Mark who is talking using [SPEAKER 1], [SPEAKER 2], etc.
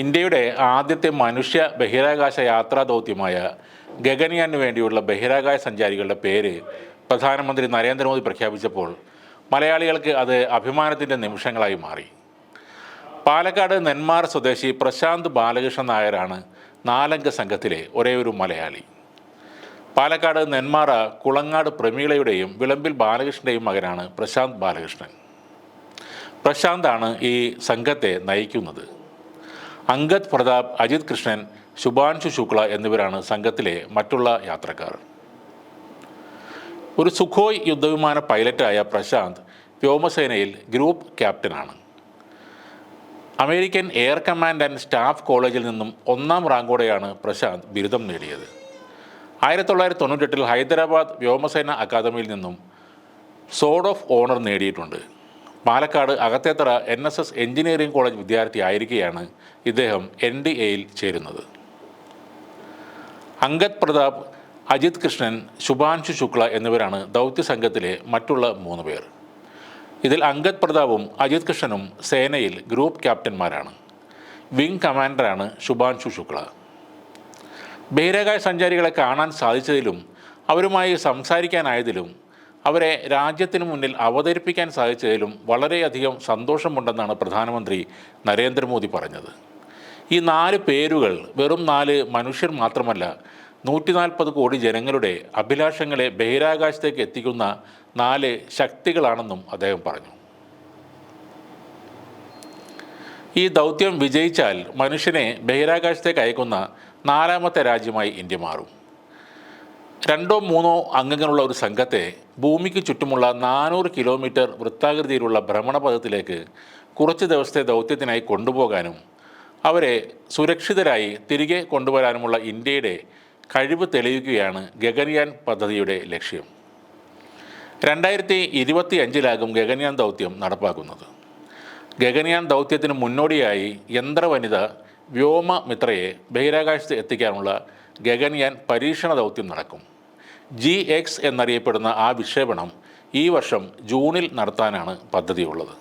[SPEAKER 1] ഇന്ത്യയുടെ ആദ്യത്തെ മനുഷ്യ ബഹിരാകാശ യാത്രാ ദൗത്യമായ ഗഗൻയാന് വേണ്ടിയുള്ള ബഹിരാകാശ സഞ്ചാരികളുടെ പേര് പ്രധാനമന്ത്രി നരേന്ദ്രമോദി പ്രഖ്യാപിച്ചപ്പോൾ മലയാളികൾക്ക് അത് അഭിമാനത്തിന്റെ നിമിഷങ്ങളായി മാറി. പാലക്കാട് നെന്മാർ സ്വദേശി പ്രശാന്ത് ബാലകൃഷ്ണൻ നായരാണ് നാലംഗ സംഘത്തിലെ ഒരേ ഒരു മലയാളി. പാലക്കാട് നെന്മാറ കുളങ്ങാട് പ്രമീളയുടെയും വിളമ്പിൽ ബാലകൃഷ്ണന്റെയും മകനാണ് പ്രശാന്ത് ബാലകൃഷ്ണൻ. പ്രശാന്താണ് ഈ സംഘത്തെ നയിക്കുന്നത്. അങ്കദ് പ്രതാപ് അജിത് കൃഷ്ണൻ ശുഭാൻഷു ശുക്ല എന്നിവരാണ് സംഘത്തിലെ മറ്റുള്ള യാത്രക്കാർ. ഒരു സുഖോയ് യുദ്ധവിമാന പൈലറ്റായ പ്രശാന്ത് വ്യോമസേനയിൽ group ക്യാപ്റ്റനാണ്. American air command and staff കോളേജിൽ നിന്നും ഒന്നാം റാങ്കോടെയാണ് പ്രശാന്ത് ബിരുദം നേടിയത്. ആയിരത്തി തൊള്ളായിരത്തി തൊണ്ണൂറ്റെട്ടിൽ ഹൈദരാബാദ് വ്യോമസേന അക്കാദമിയിൽ നിന്നും സോഡ് ഓഫ് ഓണർ നേടിയിട്ടുണ്ട്. Palakkad Akathethara N S S engineering college വിദ്യാർത്ഥി ആയിരിക്കെയാണ് ഇദ്ദേഹം എൻ ഡി എയിൽ ചേരുന്നത്. അങ്കദ് പ്രതാപ് അജിത് കൃഷ്ണൻ ശുഭാൻഷു ശുക്ല എന്നിവരാണ് ദൗത്യ സംഘത്തിലെ മറ്റുള്ള മൂന്ന് പേർ. ഇതിൽ അങ്കദ് പ്രതാപും അജിത് കൃഷ്ണനും സേനയിൽ ഗ്രൂപ്പ് ക്യാപ്റ്റന്മാരാണ്. വിംഗ് കമാൻഡറാണ് ശുഭാൻഷു ശുക്ല. ബഹിരാകാശ സഞ്ചാരികളെ കാണാൻ സാധിച്ചതിലും അവരുമായി സംസാരിക്കാനായതിലും അവരെ രാജ്യത്തിന് മുന്നിൽ അവതരിപ്പിക്കാൻ സാധിച്ചതിലും വളരെയധികം സന്തോഷമുണ്ടെന്നാണ് പ്രധാനമന്ത്രി നരേന്ദ്രമോദി പറഞ്ഞത്. ഈ നാല് പേരുകൾ വെറും നാല് മനുഷ്യർ മാത്രമല്ല നൂറ്റി നാൽപ്പത് കോടി ജനങ്ങളുടെ അഭിലാഷങ്ങളെ ബഹിരാകാശത്തേക്ക് എത്തിക്കുന്ന നാല് ശക്തികളാണെന്നും അദ്ദേഹം പറഞ്ഞു. ഈ ദൗത്യം വിജയിച്ചാൽ മനുഷ്യനെ ബഹിരാകാശത്തേക്ക് അയക്കുന്ന നാലാമത്തെ രാജ്യമായി ഇന്ത്യ മാറും. രണ്ടോ മൂന്നോ അംഗങ്ങളുള്ള ഒരു സംഘത്തെ ഭൂമിക്ക് ചുറ്റുമുള്ള നാനൂറ് കിലോമീറ്റർ വൃത്താകൃതിയിലുള്ള ഭ്രമണപഥത്തിലേക്ക് കുറച്ച് ദിവസത്തെ ദൗത്യത്തിനായി കൊണ്ടുപോകാനും അവരെ സുരക്ഷിതരായി തിരികെ കൊണ്ടുവരാനുമുള്ള ഇന്ത്യയുടെ കഴിവ് തെളിയിക്കുകയാണ് ഗഗൻയാൻ പദ്ധതിയുടെ ലക്ഷ്യം. രണ്ടായിരത്തി ഇരുപത്തി അഞ്ചിലാകും ഗഗൻയാൻ ദൗത്യം നടപ്പാക്കുന്നത്. ഗഗൻയാൻ ദൗത്യത്തിന് മുന്നോടിയായി യന്ത്രവനിത വ്യോമമിത്രയെ ബഹിരാകാശത്ത് എത്തിക്കാനുള്ള ഗഗൻയാൻ പരീക്ഷണ ദൗത്യം നടക്കും. ജി എക്സ് എന്നറിയപ്പെടുന്ന ആ വിക്ഷേപണം ഈ വർഷം ജൂണിൽ നടത്താനാണ് പദ്ധതിയുള്ളത്.